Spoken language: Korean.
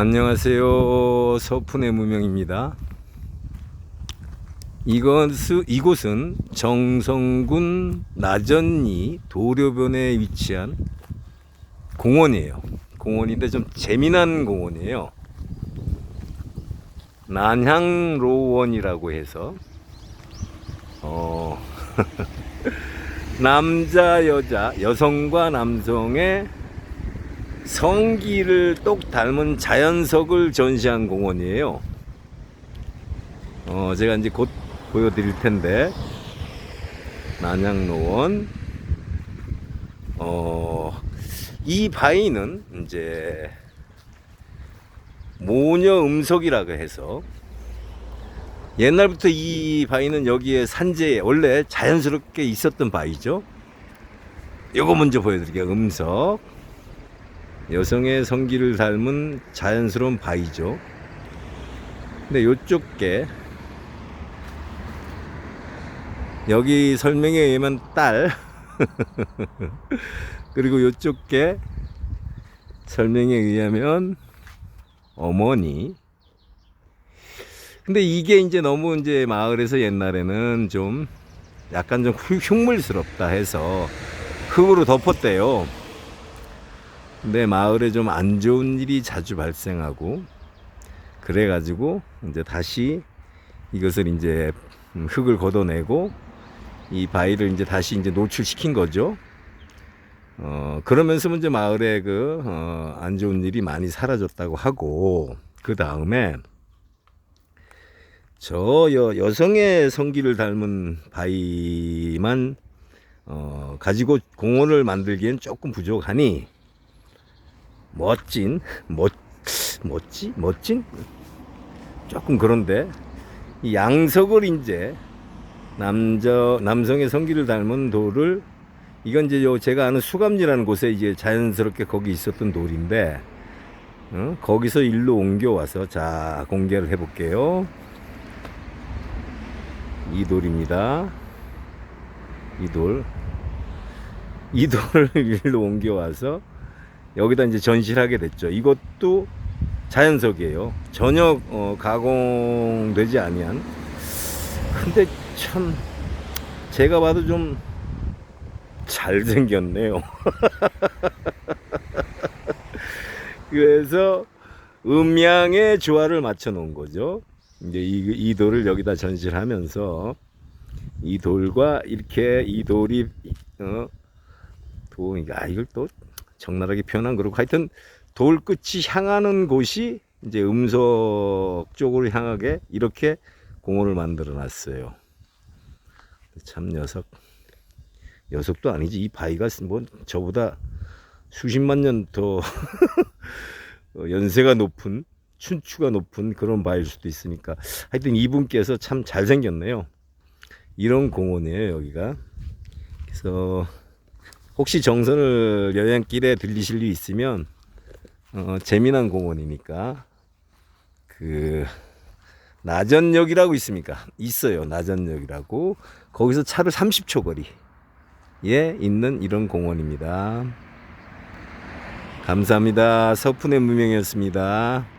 안녕하세요. 서푼의 무명입니다. 이것은, 이곳은 정성군 나전리 도료변에 위치한 공원이에요. 공원인데 좀 재미난 공원이에요. 난향로원이라고 해서 어 남자 여자 여성과 남성의 성기를 똑 닮은 자연석을 전시한 공원이에요. 어, 제가 이제 곧 보여드릴 텐데, 난양로원. 어, 이 바위는 이제 모녀 음석이라고 해서 옛날부터 이 바위는 여기에 산재에 원래 자연스럽게 있었던 바위죠. 요거 먼저 보여드릴게요. 음석. 여성의 성기를 닮은 자연스러운 바위죠. 근데 요쪽 게 여기 설명에 의하면 딸 그리고 요쪽 게 설명에 의하면 어머니 근데 이게 이제 너무 이제 마을에서 옛날에는 좀 약간 좀 흉- 흉물스럽다 해서 흙으로 덮었대요. 근데 마을에 좀 안 좋은 일이 자주 발생하고 그래가지고 이제 다시 이것을 이제 음, 흙을 걷어내고 이 바위를 이제 다시 이제 노출시킨 거죠. 어 그러면서 이제 마을에 그 어, 안 좋은 일이 많이 사라졌다고 하고 그 다음에 저 여, 여성의 성기를 닮은 바위만 어, 가지고 공원을 만들기엔 조금 부족하니 멋진 멋 멋지 멋진 조금 그런데 이 양석을 이제 남자 남성의 성기를 닮은 돌을 이건 이제 요 제가 아는 수감지라는 곳에 이제 자연스럽게 거기 있었던 돌인데 어? 거기서 일로 옮겨 와서 자 공개를 해볼게요. 이 돌입니다. 이 돌. 이 돌을 일로 옮겨 와서 여기다 이제 전시를 하게 됐죠. 이것도 자연석이에요. 전혀 어, 가공되지 아니한. 근데 참 제가 봐도 좀 잘생겼네요. 그래서 음양의 조화를 맞춰 놓은 거죠. 이제 이, 이 돌을 여기다 전시를 하면서 이 돌과 이렇게 이 돌이 어, 도, 아 이걸 또 적나라하게 표현한 거고 하여튼 돌 끝이 향하는 곳이 이제 음석 쪽으로 향하게 이렇게 공원을 만들어 놨어요. 참 녀석 녀석도 아니지 이 바위가 뭐 저보다 수십만 년 더 연세가 높은 춘추가 높은 그런 바위일 수도 있으니까 하여튼 이분께서 참 잘생겼네요. 이런 공원이에요 여기가. 그래서 혹시 정선을 여행길에 들리실 일 있으면 어, 재미난 공원이니까 그 나전역이라고 있습니까? 있어요. 나전역이라고 거기서 차로 30초 거리에 있는 이런 공원입니다. 감사합니다. 서푼의 무명이었습니다.